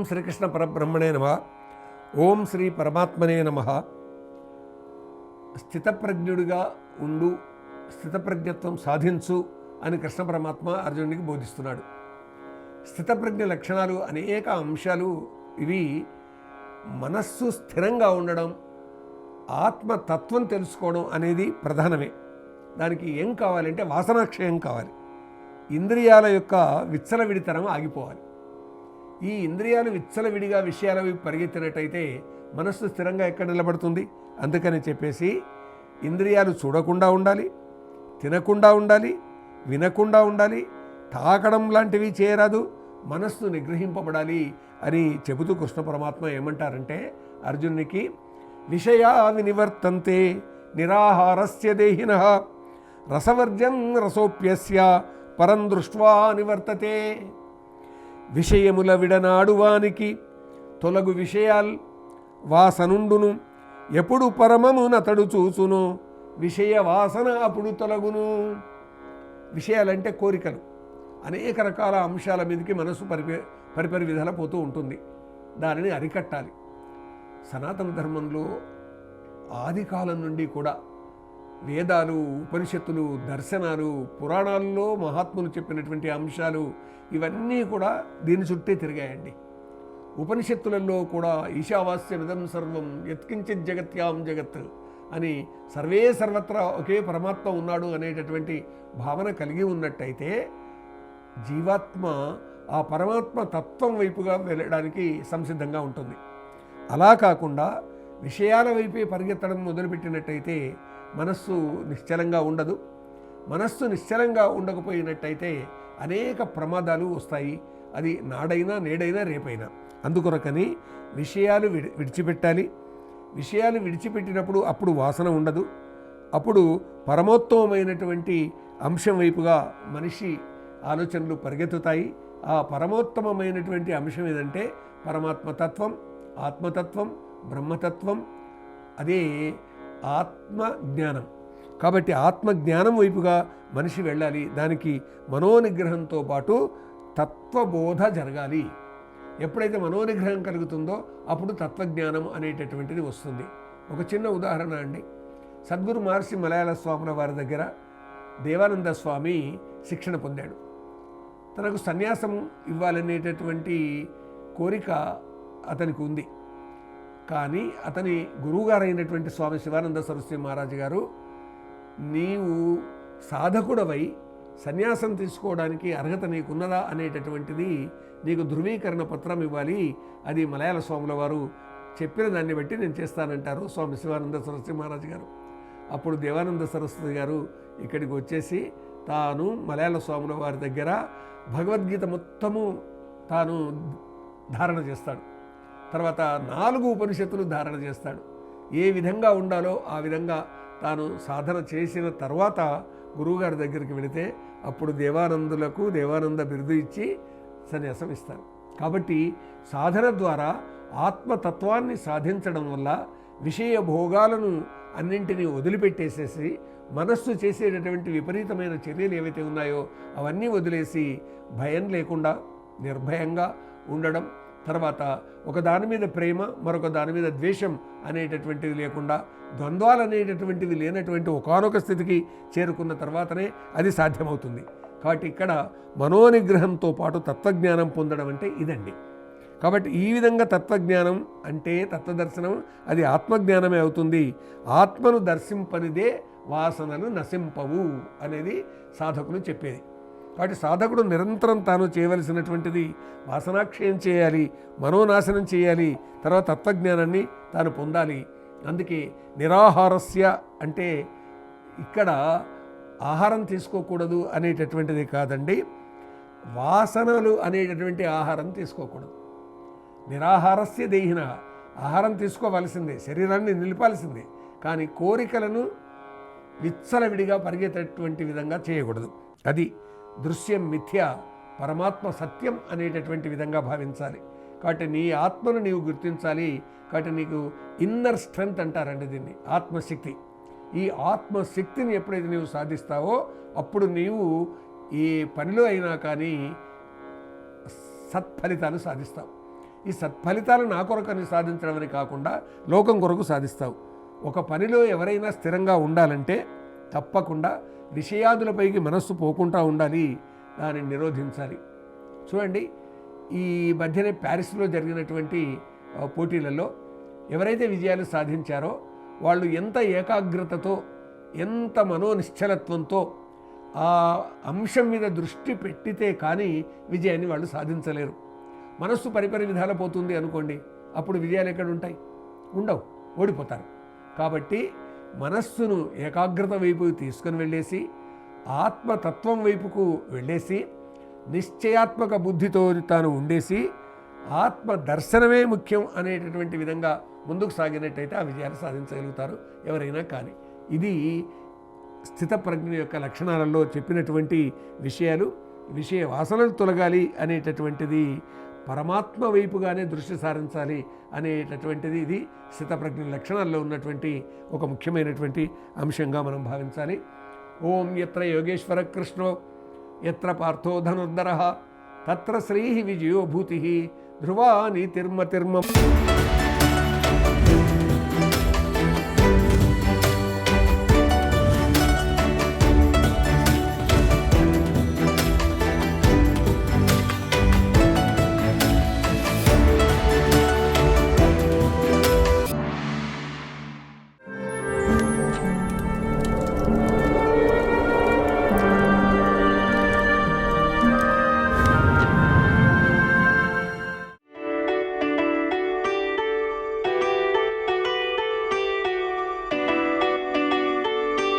ఓం శ్రీకృష్ణ పరబ్రహ్మణే నమ. ఓం శ్రీ పరమాత్మనే నమ. స్థితప్రజ్ఞుడిగా ఉండు స్థితప్రజ్ఞత్వం సాధించు అని కృష్ణ పరమాత్మ అర్జునుడికి బోధిస్తున్నాడు. స్థితప్రజ్ఞ లక్షణాలు అనేక అంశాలు ఇవి. మనస్సు స్థిరంగా ఉండడం ఆత్మతత్వం తెలుసుకోవడం అనేది ప్రధానమే. దానికి ఏం కావాలంటే వాసనాక్షయం కావాలి. ఇంద్రియాల యొక్క విచ్చలవిడితనం ఆగిపోవాలి. ఈ ఇంద్రియాలు విచ్చలవిడిగా విషయాలవి పరిగెత్తినట్టయితే మనస్సు స్థిరంగా ఎక్కడ నిలబడుతుంది? అందుకని చెప్పేసి ఇంద్రియాలు చూడకుండా ఉండాలి తినకుండా ఉండాలి వినకుండా ఉండాలి తాకడం లాంటివి చేయరాదు మనస్సు నిగ్రహింపబడాలి అని చెబుతూ కృష్ణ పరమాత్మ ఏమంటారంటే అర్జునునికి విషయా వినివర్తంతే నిరాహారస్య దేహిన రసవర్జం రసోప్యస్య పరం దృష్ట్వా నివర్తతే. విషయముల విడనాడువానికి తొలగు విషయాల్ వాసనుండును. ఎప్పుడు పరమమునతడు చూచును విషయ వాసన అప్పుడు తొలగును. విషయాలంటే కోరికలు. అనేక రకాల అంశాల మీదకి మనసు పరిపే పరిపరి విధాల పోతూ ఉంటుంది. దానిని అరికట్టాలి. సనాతన ధర్మంలో ఆది కాలం నుండి కూడా వేదాలు ఉపనిషత్తులు దర్శనాలు పురాణాల్లో మహాత్ములు చెప్పినటువంటి అంశాలు ఇవన్నీ కూడా దీని చుట్టే తిరిగాయండి. ఉపనిషత్తులలో కూడా ఈశావాస్యమిదం సర్వం యత్కించిత్ జగత్యాం జగత్ అని సర్వే సర్వత్రా ఒకే పరమాత్మ ఉన్నాడు అనేటటువంటి భావన కలిగి ఉన్నట్టయితే జీవాత్మ ఆ పరమాత్మ తత్వం వైపుగా వెళ్ళడానికి సంసిద్ధంగా ఉంటుంది. అలా కాకుండా విషయాల వైపే పరిగెత్తడం మొదలుపెట్టినట్టయితే మనస్సు నిశ్చలంగా ఉండదు. మనస్సు నిశ్చలంగా ఉండకపోయినట్టయితే అనేక ప్రమాదాలు వస్తాయి. అది నాడైనా నేడైనా రేపైనా. అందుకొరకని విషయాలు విడి విడిచిపెట్టాలి. విషయాలు విడిచిపెట్టినప్పుడు అప్పుడు వాసన ఉండదు. అప్పుడు పరమోత్తమమైనటువంటి అంశం వైపుగా మనిషి ఆలోచనలు పరిగెత్తుతాయి. ఆ పరమోత్తమమైనటువంటి అంశం ఏదంటే పరమాత్మతత్వం ఆత్మతత్వం బ్రహ్మతత్వం అదే ఆత్మ జ్ఞానం కాబట్టి ఆత్మజ్ఞానం వైపుగా మనిషి వెళ్ళాలి దానికి మనోనిగ్రహంతో పాటు తత్వబోధ జరగాలి. ఎప్పుడైతే మనోనిగ్రహం కలుగుతుందో అప్పుడు తత్వజ్ఞానం అనేటటువంటిది వస్తుంది. ఒక చిన్న ఉదాహరణ అండి. సద్గురు మహర్షి మలయాళ స్వాముల వారి దగ్గర దేవానంద స్వామి శిక్షణ పొందాడు. తనకు సన్యాసం ఇవ్వాలనేటటువంటి కోరిక అతనికి ఉంది. కానీ అతని గురువుగారైనటువంటి స్వామి శివానంద సరస్వతి మహారాజు గారు నీవు సాధకుడవై సన్యాసం తీసుకోవడానికి అర్హత నీకున్నదా అనేటటువంటిది నీకు ధృవీకరణ పత్రం ఇవ్వాలి. అది మలయాళ స్వాముల వారు చెప్పిన దాన్ని బట్టి నేను చేస్తానంటారు స్వామి శివానంద సరస్వతి మహారాజు గారు. అప్పుడు దేవానంద సరస్వతి గారు ఇక్కడికి వచ్చేసి తాను మలయాళ స్వాముల వారి దగ్గర భగవద్గీత మొత్తము తాను ధారణ చేస్తాడు. తర్వాత నాలుగు ఉపనిషత్తులు ధారణ చేస్తాడు. ఏ విధంగా ఉండాలో ఆ విధంగా తాను సాధన చేసిన తర్వాత గురువుగారి దగ్గరికి వెళితే అప్పుడు దేవానందులకు దేవానంద బిరుదు ఇచ్చి సన్యాసం ఇస్తారు. కాబట్టి సాధన ద్వారా ఆత్మతత్వాన్ని సాధించడం వల్ల విషయ భోగాలను అన్నింటినీ వదిలిపెట్టేసేసి మనస్సు చేసేటటువంటి విపరీతమైన చర్యలు ఏవైతే ఉన్నాయో అవన్నీ వదిలేసి భయం లేకుండా నిర్భయంగా ఉండడం తర్వాత ఒక దాని మీద ప్రేమ మరొక దాని మీద ద్వేషం అనేటటువంటిది లేకుండా ద్వంద్వాలు అనేటటువంటిది లేనటువంటి ఒకనొక స్థితికి చేరుకున్న తర్వాతనే అది సాధ్యమవుతుంది. కాబట్టి ఇక్కడ మనోనిగ్రహంతో పాటు తత్వజ్ఞానం పొందడం అంటే ఇదండి. కాబట్టి ఈ విధంగా తత్వజ్ఞానం అంటే తత్వదర్శనం అది ఆత్మజ్ఞానమే అవుతుంది. ఆత్మను దర్శింపనిదే వాసనలు నశింపవు అనేది సాధకులు చెప్పేది. కాబట్టి సాధకుడు నిరంతరం తాను చేయవలసినటువంటిది వాసనాక్షయం చేయాలి మనోనాశనం చేయాలి తర్వాత తత్వజ్ఞానాన్ని తాను పొందాలి. అందుకే నిరాహారస్య అంటే ఇక్కడ ఆహారం తీసుకోకూడదు అనేటటువంటిది కాదండి. వాసనలు అనేటటువంటి ఆహారం తీసుకోకూడదు. నిరాహారస్య దేహిన ఆహారం తీసుకోవలసిందే శరీరాన్ని నిలిపాల్సిందే కానీ కోరికలను విచ్చలవిడిగా పరిగెత్తేటువంటి విధంగా చేయకూడదు. అది దృశ్యం మిథ్య పరమాత్మ సత్యం అనేటటువంటి విధంగా భావించాలి. కాబట్టి నీ ఆత్మను నీవు గుర్తించాలి. కాబట్టి నీకు ఇన్నర్ స్ట్రెంగ్త్ అంటారండి దీన్ని ఆత్మశక్తి. ఈ ఆత్మశక్తిని ఎప్పుడైతే నీవు సాధిస్తావో అప్పుడు నీవు ఏ పనిలో అయినా కానీ సత్ఫలితాలు సాధిస్తావు. ఈ సత్ఫలితాలు నా కొరకని సాధించడం అని కాకుండా లోకం కొరకు సాధిస్తావు. ఒక పనిలో ఎవరైనా స్థిరంగా ఉండాలంటే తప్పకుండా విషయాదులపైకి మనస్సు పోకుండా ఉండాలి దానిని నిరోధించాలి. చూడండి ఈ మధ్యనే ప్యారిస్లో జరిగినటువంటి పోటీలలో ఎవరైతే విజయాలు సాధించారో వాళ్ళు ఎంత ఏకాగ్రతతో ఎంత మనోనిశ్చలత్వంతో ఆ అంశం మీద దృష్టి పెట్టితే కానీ విజయాన్ని వాళ్ళు సాధించలేరు. మనస్సు పరిపరి విధాల పోతుంది అనుకోండి అప్పుడు విజయాలు ఎక్కడ ఉంటాయి? ఉండవు ఓడిపోతారు. కాబట్టి మనస్సును ఏకాగ్రత వైపు తీసుకుని వెళ్ళేసి ఆత్మతత్వం వైపుకు వెళ్ళేసి నిశ్చయాత్మక బుద్ధితో తాను ఉండేసి ఆత్మ దర్శనమే ముఖ్యం అనేటటువంటి విధంగా ముందుకు సాగినట్టయితే ఆ విజయాన్ని సాధించగలుగుతారు ఎవరైనా కానీ. ఇది స్థితప్రజ్ఞ యొక్క లక్షణాలలో చెప్పినటువంటి విషయాలు. విషయ వాసనలు తొలగాలి అనేటటువంటిది పరమాత్మ వైపుగానే దృష్టి సారించాలి అనేటటువంటిది ఇది స్థితప్రజ్ఞ లక్షణాల్లో ఉన్నటువంటి ఒక ముఖ్యమైనటువంటి అంశంగా మనం భావించాలి. ఓం ఎత్ర యోగేశ్వర కృష్ణో ఎత్ర పార్థో ధనుర్ధర తత్ర శ్రీ విజయోభూతి భూతి తిర్మ నీతిర్మతిర్మ